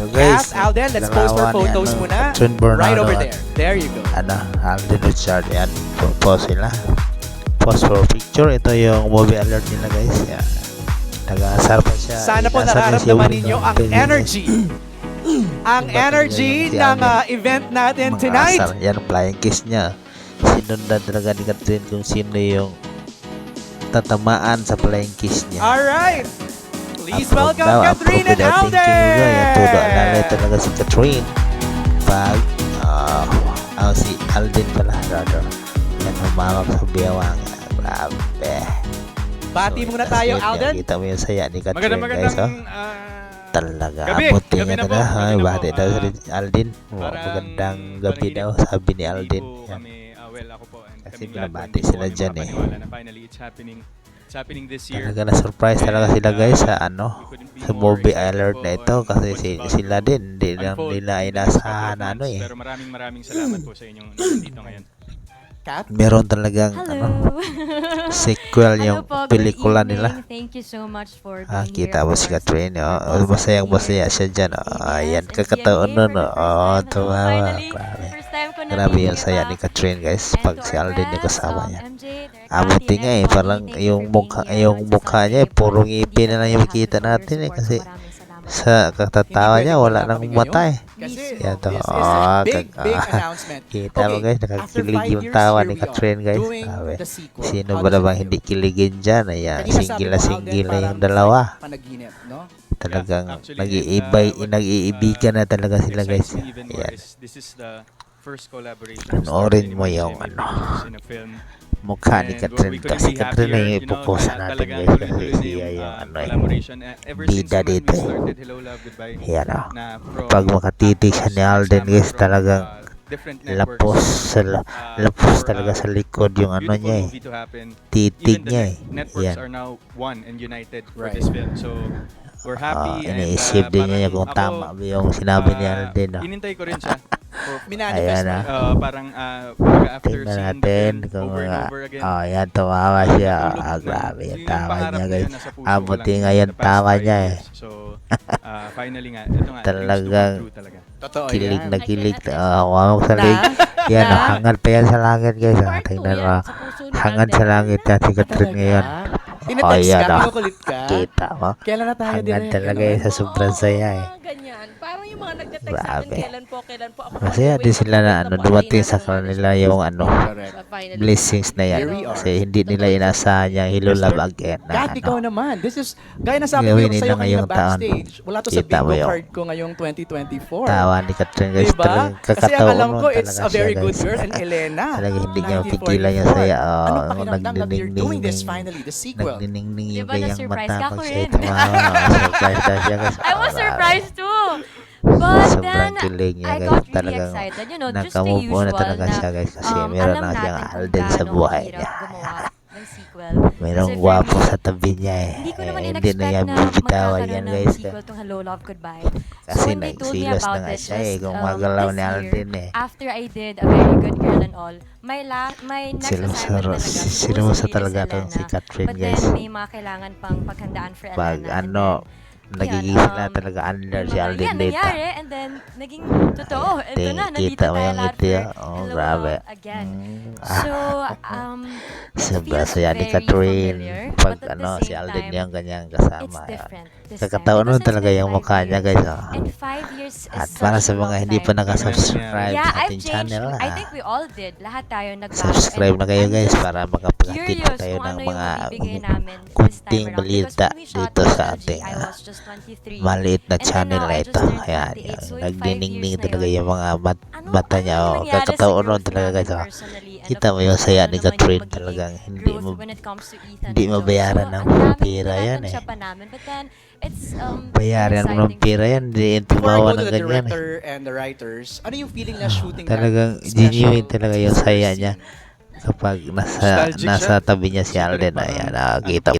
So guys, Cass, Alden, let's pose for dalawa ni, photos ano, muna. Bernardo Right over at, there. There you go. Ano, Alden Richard. Yan, pause sila. Pause for picture. Ito yung movie alert nila guys. Yan. Nag-aasar pa siya. Sana po niya si nararamdaman Will ninyo ng ang energy. ang Iba energy talaga yun, si ng Alden. ah, event natin Mga tonight. asar. Yan, flying kiss niya. Sinundan talaga ni Catherine kung sino yung tatamaan sa flying kiss niya. Alright. Please welcome daw, Catherine and without thinking juga. Yan, todo Alden. alala talaga si Catherine. Pag, ah, ah, si Alden pala, rather. Yan, humawak sa biyawang. Grabe. Bati So, muna tayo. Yan, Alden. Kita mo yung saya ni Catherine, Magandang guys. Oh. magandang ah, Talaga, Gabi. abuti Gabi na po. talaga. Ay, Gabi na bati po. daw Ah, si Alden. Wow, magandang gabi daw, sabi ni Alden. po kami, ah, well, ako po. and Kasi po, po sila dyan eh. na finally it's happening. It's happening this year. Talaga na-surprise talaga And, sila ah, guys sa ano, sa movie alert na ito kasi si, sila din, hindi the next couple inasahan na ano eh. Pero maraming maraming salamat po sa inyong nandito ngayon. Kat? Meron talagang ano, Hello. sequel yung Hello po, good pelikula evening. nila. Thank you so much for being Ah, here, kita mo of si course. Catherine, oh, oh masayang masaya here siya dyan, oh. Ayan, DBS, kakataon nun, for the oh. first Oh, time. tumawa. Finally, Grabe. first time ko na Grabe yung saya here ni. Catherine guys, And pag to si our Alden yung friends, kasama um, niya. MJ, Direk Abuti Ate, nga eh, parang Bonnie, thank you yung for mukha, being here yung mukha niya, Hindi ngipin na lang yung makita for your natin eh, support. kasi Maraming salamat. sa katatawa niya, wala nang mata eh. Kasi Yan to, this is oh, a big, kag- big ah. announcement. Kita mo Okay, guys, nakakilig yung tawa ni Catherine guys. Sabi, sino ba namang hindi kiligin dyan? Ayan, mo, na singgil na yung dalawa. Panaginip, no? Talagang nag-iibay, uh, nag-iibigan na talaga sila guys. Ayan. is this is the first collaboration Panoorin mo yung and ano. Mukha ni Catherine we to. Si Catherine na yung na natin guys. Kasi siya yung, uh, ano eh. ever Bida dito eh. Yan o. na from Pag makatitig siya ni Alden guys, talagang different lapos sa la- lapos talaga sa likod yung ano niya eh. Titig niya eh. Yan. Right. this film. So we're Ah, happy and iniisip uh, din niya kung tama yung sinabi ni ah, Alden. ah. Inintay ko rin siya. Minanifest Ayan na. uh, parang uh, after Tingnan seeing the natin film kung over and mga, over again. oh yan, tumawa siya. Ah, grabe yung tawa niya guys. puso Ah, nga yung tawa niya eh. So, uh, finally nga, ito nga, Talagang talaga. Totoo Kilig yan. na kilig. Ah, wow, sa lig. Yan, Na? hangal pa yan sa langit guys. Ah, tingnan mo. Hangal sa langit yan si Catherine ngayon. Tinetext yan, ka, kinukulit ka. Kita mo. Kailan na tayo Hangal direct? talaga yan sa sobrang saya eh. Yung mga nagte-text sa Grabe. akin, kailan po, kailan po. Ako Masaya din na sila na ano, dumating sa kanila yung ano, Correct. Blessings na yan. Here we are. Kasi hindi nila inasahan yung Hello Love. Again. Na, ikaw ano. naman. This is, gaya na sabi Gawin ko nila sa'yo kanina ngayong taon. backstage. Wala to sa Kita mo bingo card ko ngayong 2024. Tawa ni Catherine guys. Diba? Talagang Kasi ang kakataon alam nun ko, it's talaga a very siya, good guys. girl. And Elena, Talaga hindi niya 1944. mapigilan yung saya. Oh, Anong pakiramdam that you're doing this finally, the sequel? Nagdiningning yung Diba kanyang na-surprise mata ka? Ako siya rin. tumawa. Surprise daw siya guys. I was Oh, surprised too. But Sobrang then, kilig niya I guys. got really Talagang excited. You know, just the usual na talaga siya guys. Kasi um, meron na siyang Alden sa buhay niya. ng sequel. Mayroong Kasi gwapo sa tabi niya eh. Hindi ko Eh, naman Hindi in-expect na yan bibitawan yan guys. sequel tong Hello Love Goodbye. Kasi so nagsilos na nga siya eh. Kung um, magalaw ni Alden eh. after I did A Very Good Girl and All, my la my next Sinusa- assignment talaga sinusa supposedly talaga is tong si. Catherine But guys. then may mga kailangan pang paghandaan for Pag Elena. and ano, nagigising na um, talaga under si Alden yan, dito. nangyari, and then, naging totoo. Ito na, nandito tayo lahat for oh, Hello grabe. Again. Mm, So, um, it Sobrang feels ni very Catherine. familiar, Pag but at the ano, si same Alden time, yung kanyang It's kasama. Different this Kakataon time. nun Because talaga been yung five mukha niya years. guys. Oh. And five years is At such para sa a long mga hindi pa time. nakasubscribe Yeah, sa I've ating changed. channel. I ah. think we all did. Lahat tayo nagbago. Subscribe And na kayo I'm guys just para makapaghatid pa curious tayo kung ng ano yung mga namin this kunting balita Because when we shot dito sa ating I ah, was just 23. Maliit na channel na ito. Ayan, 28. yan. Nagdiningning talaga yung mga mat Ano, mata niya. ano Oh, nangyari sa kakataon nun talaga guys. Oh. personally? And Kita mo yung saya ano ni Catherine talagang hindi mo hindi mo bayaran ng pera yan eh. um, Bayaran mo ng pera yan. Hindi tumawa ng ganyan. eh. director and the writers, ano yung feeling na shooting that Talagang genuine talaga yung saya niya. Kapag nasa nasa tabi niya si Alden, ayan, ano nakakita